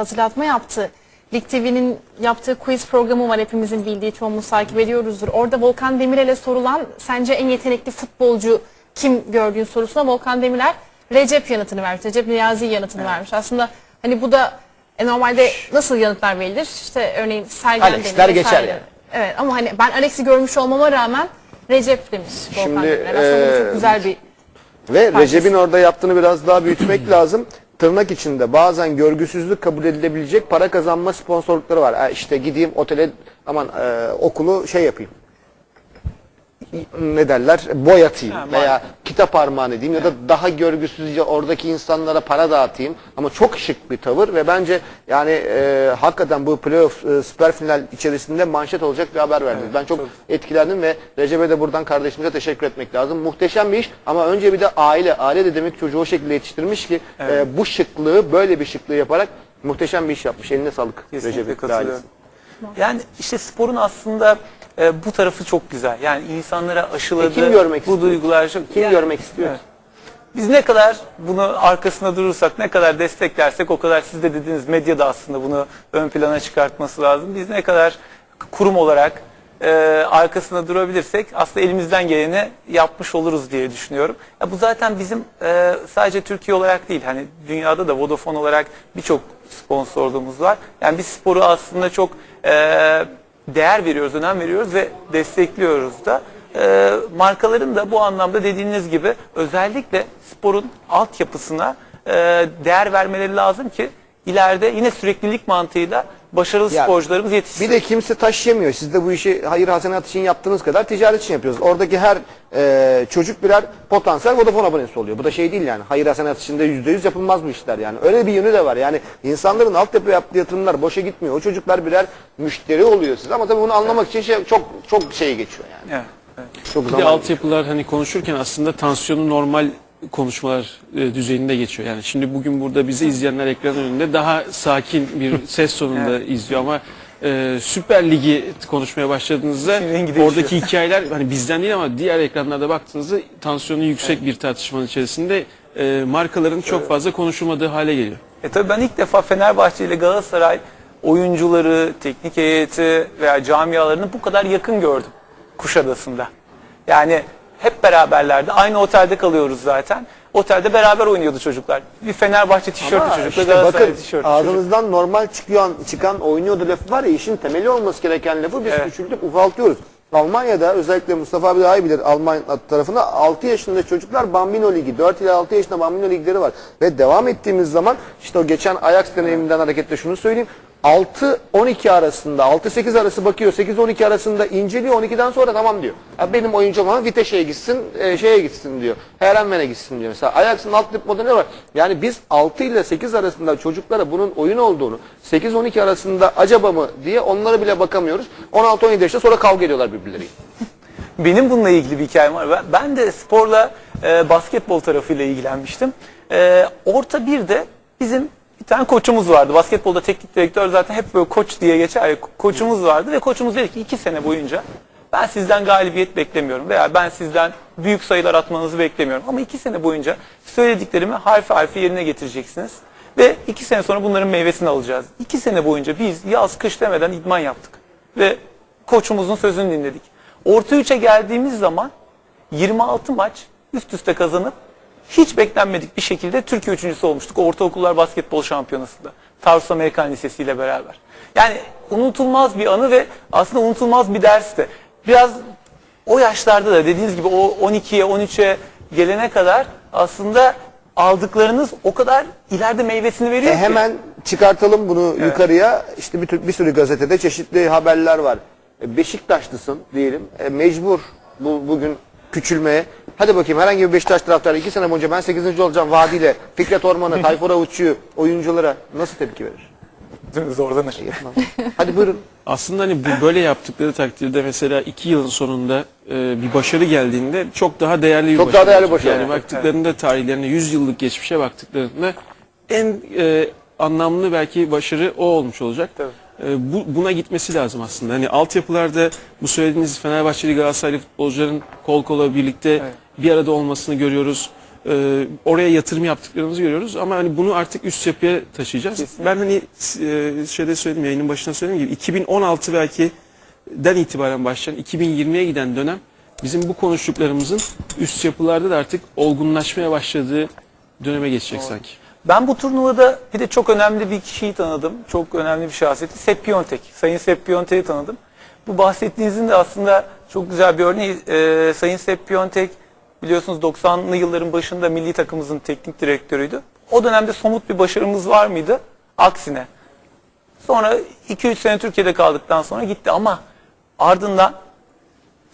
hatırlatma yaptı. Lig TV'nin yaptığı quiz programı var hepimizin bildiği çoğumuz takip ediyoruzdur. Orada Volkan Demirel'e sorulan sence en yetenekli futbolcu kim gördüğün sorusuna Volkan Demirel Recep yanıtını vermiş. Recep Niyazi yanıtını vermiş. Aslında hani bu da e, normalde nasıl yanıtlar verilir? İşte örneğin Sergen Alex'ler geçer yani. Evet ama hani ben Alex'i görmüş olmama rağmen Recep demiş Volkan Şimdi, Demirel. Aslında bu e, çok güzel bir Ve. Recep'in orada yaptığını biraz daha büyütmek lazım. Tırnak içinde bazen görgüsüzlük kabul edilebilecek para kazanma sponsorlukları var. Ha, işte gideyim otele aman e, okulu şey yapayım. Ne derler? Boyatayım Ha, veya kitap armağan edeyim ya da daha görgüsüzce oradaki insanlara para dağıtayım. Ama çok şık bir tavır ve bence yani e, hakikaten bu playoff e, süper final içerisinde manşet olacak bir haber verdiniz. ben çok, etkilendim ve Recep'e de buradan kardeşimize teşekkür etmek lazım. Muhteşem bir iş ama önce bir de aile. Aile de demek çocuğu o şekilde yetiştirmiş ki e, bu şıklığı böyle bir şıklığı yaparak muhteşem bir iş yapmış. Eline sağlık Kesinlikle. Yani işte sporun aslında e, bu tarafı çok güzel. Yani insanlara aşıladığı E, kim görmek bu istiyor? duygular çok... Kim Yani- görmek istiyor? Evet. Biz ne kadar bunu arkasında durursak, ne kadar desteklersek o kadar siz de dediğiniz medya da aslında bunu ön plana çıkartması lazım. Biz ne kadar kurum olarak e, arkasında durabilirsek aslında elimizden geleni yapmış oluruz diye düşünüyorum. Ya bu zaten bizim e, sadece Türkiye olarak değil hani dünyada da Vodafone olarak birçok sponsorluğumuz var. Yani biz sporu aslında çok e, değer veriyoruz, önem veriyoruz ve destekliyoruz da. E, markaların da bu anlamda dediğiniz gibi özellikle sporun altyapısına e, değer vermeleri lazım ki ileride yine süreklilik mantığıyla başarılı Ya, sporcularımız yetişsin. Bir de kimse taş yemiyor. Siz de bu işi hayır hasenat için yaptığınız kadar ticaret için yapıyorsunuz. Oradaki her e, çocuk birer potansiyel Vodafone abonesi oluyor. Bu da şey değil yani. Hayır hasenat içinde yüzde yüz yapılmaz bu işler yani. Öyle bir yönü de var. Yani insanların altyapı yaptığı yatırımlar boşa gitmiyor. O çocuklar birer müşteri oluyor siz. Ama tabii bunu anlamak için şey, çok çok şey geçiyor yani. Evet, evet. Çok Bir de zaman. altyapılar hani konuşurken aslında tansiyonu normal konuşmalar e, düzeyinde geçiyor. Yani şimdi bugün burada bizi izleyenler ekran önünde daha sakin bir ses tonunda izliyor ama e, Süper Ligi konuşmaya başladığınızda oradaki hikayeler hani bizden değil ama diğer ekranlarda baktığınızda tansiyonu yüksek bir tartışmanın içerisinde e, markaların çok fazla konuşulmadığı hale geliyor. E tabii ben ilk defa Fenerbahçe ile Galatasaray oyuncuları, teknik heyeti veya camialarını bu kadar yakın gördüm Kuşadası'nda. Yani hep beraberlerdi. Aynı otelde kalıyoruz zaten. Otelde beraber oynuyordu çocuklar. Bir Fenerbahçe tişörtü Ama çocukla işte Galatasaray bakın tişörtü çocuk. ağzınızdan normal çıkan, çıkan oynuyordu lafı var ya işin temeli olması gereken lafı biz Evet. küçültüp ufaltıyoruz. Almanya'da özellikle Mustafa abi daha iyi bilir Almanya tarafında 6 yaşında çocuklar Bambino Ligi 4 ile 6 yaşında Bambino Ligleri var. Ve devam ettiğimiz zaman işte o geçen Ajax deneyiminden hareketle şunu söyleyeyim. 6-12 arasında 6-8 arası bakıyor 8-12 arasında inceliyor 12'den sonra tamam diyor. Ya benim oyuncum ama Viteşe'ye gitsin e, şeye gitsin diyor. Herenmen'e gitsin diyor. Mesela Ajax'ın alt lig modeli var. Yani biz 6 ile 8 arasında çocuklara bunun oyun olduğunu 8-12 arasında acaba mı diye onlara bile bakamıyoruz. 16-17 yaşta sonra kavga ediyorlar birbirleriyle. Benim bununla ilgili bir hikayem var. Ben- de sporla e, basketbol tarafıyla ilgilenmiştim. E, orta birde bizim bir tane koçumuz vardı. Basketbolda teknik direktör zaten hep böyle koç diye geçer. Koçumuz vardı ve koçumuz dedi ki iki sene boyunca ben sizden galibiyet beklemiyorum veya ben sizden büyük sayılar atmanızı beklemiyorum. Ama iki sene boyunca söylediklerimi harfi harfi yerine getireceksiniz. Ve iki sene sonra bunların meyvesini alacağız. İki sene boyunca biz yaz kış demeden idman yaptık. Ve koçumuzun sözünü dinledik. Orta üçe geldiğimiz zaman 26 maç üst üste kazanıp hiç beklenmedik bir şekilde Türkiye üçüncüsü olmuştuk. Ortaokullar basketbol şampiyonasında. Tarsus Amerikan Lisesi ile beraber. Yani unutulmaz bir anı ve aslında unutulmaz bir dersti. Biraz o yaşlarda da dediğiniz gibi o 12'ye 13'e gelene kadar aslında aldıklarınız o kadar ileride meyvesini veriyor E ki. hemen çıkartalım bunu yukarıya. İşte bir, tür- bir sürü gazetede çeşitli haberler var. E, Beşiktaşlısın diyelim. E, mecbur bu, bugün küçülmeye. Hadi bakayım herhangi bir Beşiktaş taraftarı iki sene boyunca ben 8. olacağım vaadiyle Fikret Orman'a, Tayfur Avuççu'yu, oyunculara nasıl tepki verir? Zorlanır. Hadi buyurun. Aslında hani bu böyle yaptıkları takdirde mesela iki yılın sonunda e, bir başarı geldiğinde çok daha değerli bir Çok başarı. daha değerli olacak. başarı. Yani baktıklarında tarihlerine 100 yıllık geçmişe baktıklarında en e, anlamlı belki başarı o olmuş olacak. Tabii. E, bu, buna gitmesi lazım aslında. Hani altyapılarda bu söylediğiniz Fenerbahçeli Galatasaraylı futbolcuların kol kola birlikte bir arada olmasını görüyoruz. e, oraya yatırım yaptıklarımızı görüyoruz ama hani bunu artık üst yapıya taşıyacağız. Ben hani e, şeyde söyledim yayının başına söylediğim gibi 2016 belki den itibaren başlayan 2020'ye giden dönem bizim bu konuştuklarımızın üst yapılarda da artık olgunlaşmaya başladığı döneme geçecek sanki. Ben bu turnuvada bir de çok önemli bir kişiyi tanıdım. Çok önemli bir şahsiyeti. Sepp Piontek. Sayın Sepp Piontek'i tanıdım. Bu bahsettiğinizin de aslında çok güzel bir örneği. Ee, Sayın Sepp Piontek biliyorsunuz 90'lı yılların başında milli takımımızın teknik direktörüydü. O dönemde somut bir başarımız var mıydı? Aksine. Sonra 2-3 sene Türkiye'de kaldıktan sonra gitti ama ardından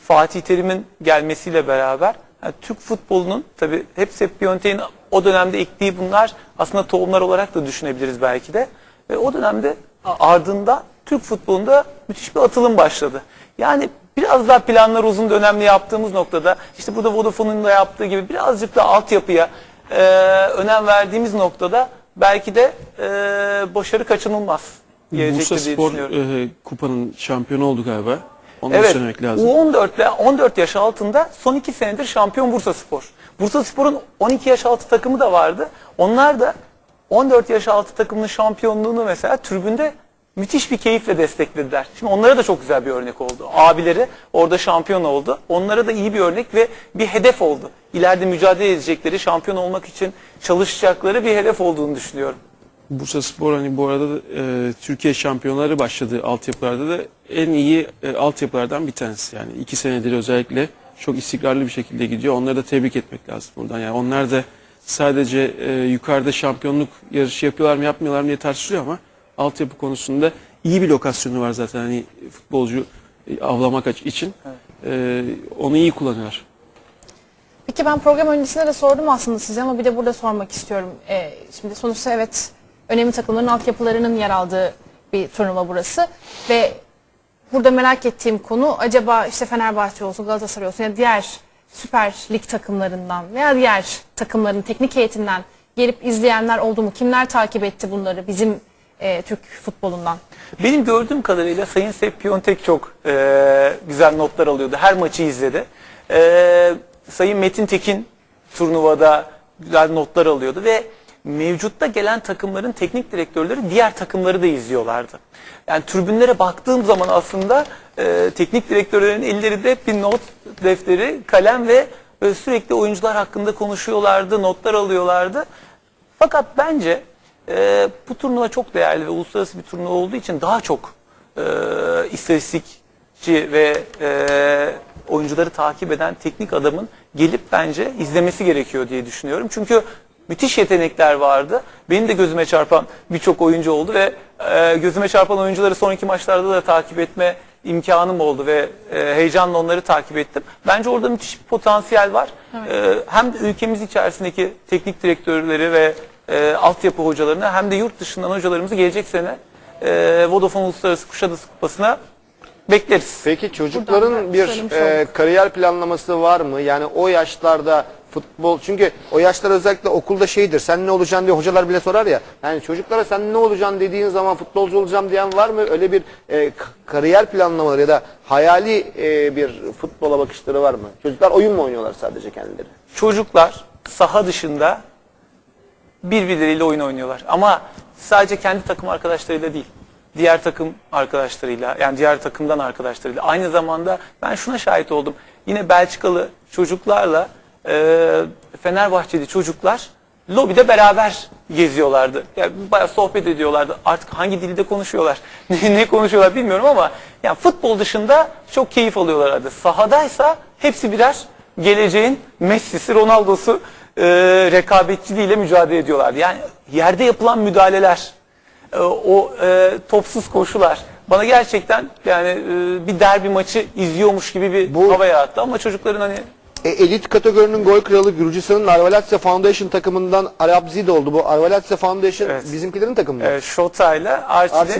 Fatih Terim'in gelmesiyle beraber yani Türk futbolunun tabi hep Sepp Piontek'in o dönemde ektiği bunlar aslında tohumlar olarak da düşünebiliriz belki de. Ve o dönemde ardında Türk futbolunda müthiş bir atılım başladı. Yani biraz daha planlar uzun dönemli yaptığımız noktada işte burada Vodafone'un da yaptığı gibi birazcık da altyapıya e, önem verdiğimiz noktada belki de e, başarı kaçınılmaz Bursa diye Spor düşünüyorum. e, kupanın şampiyonu oldu galiba. Onu Evet. söylemek lazım. U14 ile 14 yaş altında son 2 senedir şampiyon Bursa Spor. Bursa Spor'un 12 yaş altı takımı da vardı. Onlar da 14 yaş altı takımının şampiyonluğunu mesela tribünde müthiş bir keyifle desteklediler. Şimdi onlara da çok güzel bir örnek oldu. Abileri orada şampiyon oldu. Onlara da iyi bir örnek ve bir hedef oldu. İleride mücadele edecekleri, şampiyon olmak için çalışacakları bir hedef olduğunu düşünüyorum. Bursa Spor hani bu arada da, e, Türkiye şampiyonları başladığı altyapılarda da en iyi e, altyapılardan bir tanesi. Yani iki senedir özellikle çok istikrarlı bir şekilde gidiyor. Onları da tebrik etmek lazım buradan. Yani onlar da sadece e, yukarıda şampiyonluk yarışı yapıyorlar mı yapmıyorlar mı diye tartışılıyor ama altyapı konusunda iyi bir lokasyonu var zaten hani futbolcu e, avlamak için. E, onu iyi kullanıyorlar. Peki ben program öncesinde de sordum aslında size ama bir de burada sormak istiyorum. Ee, şimdi sonuçta evet önemli takımların altyapılarının yer aldığı bir turnuva burası ve burada merak ettiğim konu acaba işte Fenerbahçe olsun Galatasaray olsun ya diğer Süper Lig takımlarından veya diğer takımların teknik heyetinden gelip izleyenler oldu mu? Kimler takip etti bunları bizim e, Türk futbolundan? Benim gördüğüm kadarıyla Sayın Sepp Piontek çok e, güzel notlar alıyordu. Her maçı izledi. E, Sayın Metin Tekin turnuvada güzel notlar alıyordu ve mevcutta gelen takımların teknik direktörleri diğer takımları da izliyorlardı. Yani tribünlere baktığım zaman aslında e, teknik direktörlerin elleri de hep bir not defteri, kalem ve e, sürekli oyuncular hakkında konuşuyorlardı, notlar alıyorlardı. Fakat bence e, bu turnuva çok değerli ve uluslararası bir turnuva olduğu için daha çok e, istatistikçi ve e, oyuncuları takip eden teknik adamın gelip bence izlemesi gerekiyor diye düşünüyorum. Çünkü müthiş yetenekler vardı. Benim de gözüme çarpan birçok oyuncu oldu ve e, gözüme çarpan oyuncuları sonraki maçlarda da takip etme imkanım oldu ve e, heyecanla onları takip ettim. Bence orada müthiş bir potansiyel var. E, hem de ülkemiz içerisindeki teknik direktörleri ve e, altyapı hocalarını hem de yurt dışından hocalarımızı gelecek sene e, Vodafone Uluslararası Kuşadası Kupası'na bekleriz. Peki Buradan çocukların da bir söylemiş e, kariyer planlaması var mı? Yani o yaşlarda futbol çünkü o yaşlar özellikle okulda şeydir. Sen ne olacaksın diye hocalar bile sorar ya. Yani çocuklara sen ne olacaksın dediğin zaman futbolcu olacağım diyen var mı? Öyle bir e, kariyer planlamaları ya da hayali e, bir futbola bakışları var mı? Çocuklar oyun mu oynuyorlar sadece kendileri? Çocuklar saha dışında birbirleriyle oyun oynuyorlar. Ama sadece kendi takım arkadaşlarıyla değil. Diğer takım arkadaşlarıyla yani diğer takımdan arkadaşlarıyla. Aynı zamanda ben şuna şahit oldum. Yine Belçikalı çocuklarla e, Fenerbahçeli çocuklar lobide beraber geziyorlardı. Yani bayağı sohbet ediyorlardı. Artık hangi dilde konuşuyorlar, ne, ne konuşuyorlar bilmiyorum ama yani futbol dışında çok keyif alıyorlardı. Sahadaysa hepsi birer geleceğin Messi'si, Ronaldo'su e, rekabetçiliğiyle mücadele ediyorlardı. Yani yerde yapılan müdahaleler, e, o e, topsuz koşular bana gerçekten yani e, bir derbi maçı izliyormuş gibi bir Bu- hava yarattı ama çocukların hani E, elit kategorinin gol kralı Gürcistan'ın Arveladze Foundation takımından Arabzi de oldu. Bu Arveladze Foundation Evet. bizimkilerin takımı mı? e, Şota ile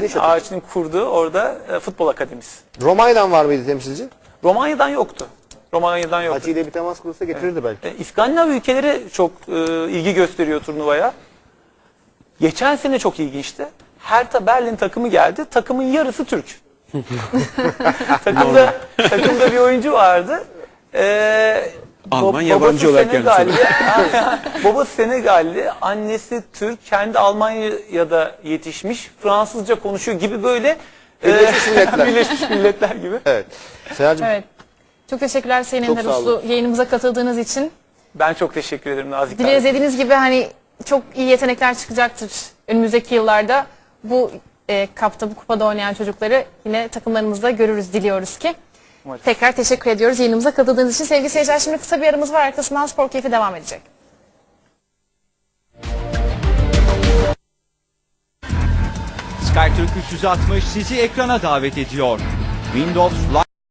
Şota. Arçelik'in kurduğu orada e, futbol akademisi. Romanya'dan var mıydı temsilci? Romanya'dan yoktu. Romanya'dan yoktu. Hacı ile bir temas kursa getirirdi belki. E, İskandinav ülkeleri çok e, ilgi gösteriyor turnuvaya. Geçen sene çok ilginçti. Hertha Berlin takımı geldi. Takımın yarısı Türk. takımda takımda bir oyuncu vardı. E, Alman Bab- yabancı olarak. Senegalli, babası Senegalli, annesi Türk, kendi Almanya'da yetişmiş, Fransızca konuşuyor gibi böyle Birleşmiş e, Milletler. Birleşmiş Milletler gibi. Evet. Seher'cim Evet. Çok teşekkürler Sayın Çok Ender sağ olun. Uslu yayınımıza katıldığınız için. Ben çok teşekkür ederim Nazik Dileriz abi. dediğiniz gibi hani çok iyi yetenekler çıkacaktır önümüzdeki yıllarda. Bu e, kapta, bu kupada oynayan çocukları yine takımlarımızda görürüz diliyoruz ki. Umarım. Tekrar teşekkür ediyoruz yayınımıza katıldığınız için. Sevgili seyirciler şimdi kısa bir aramız var. Arkasından spor keyfi devam edecek. SkyTürk 360 sizi ekrana davet ediyor. Windows Live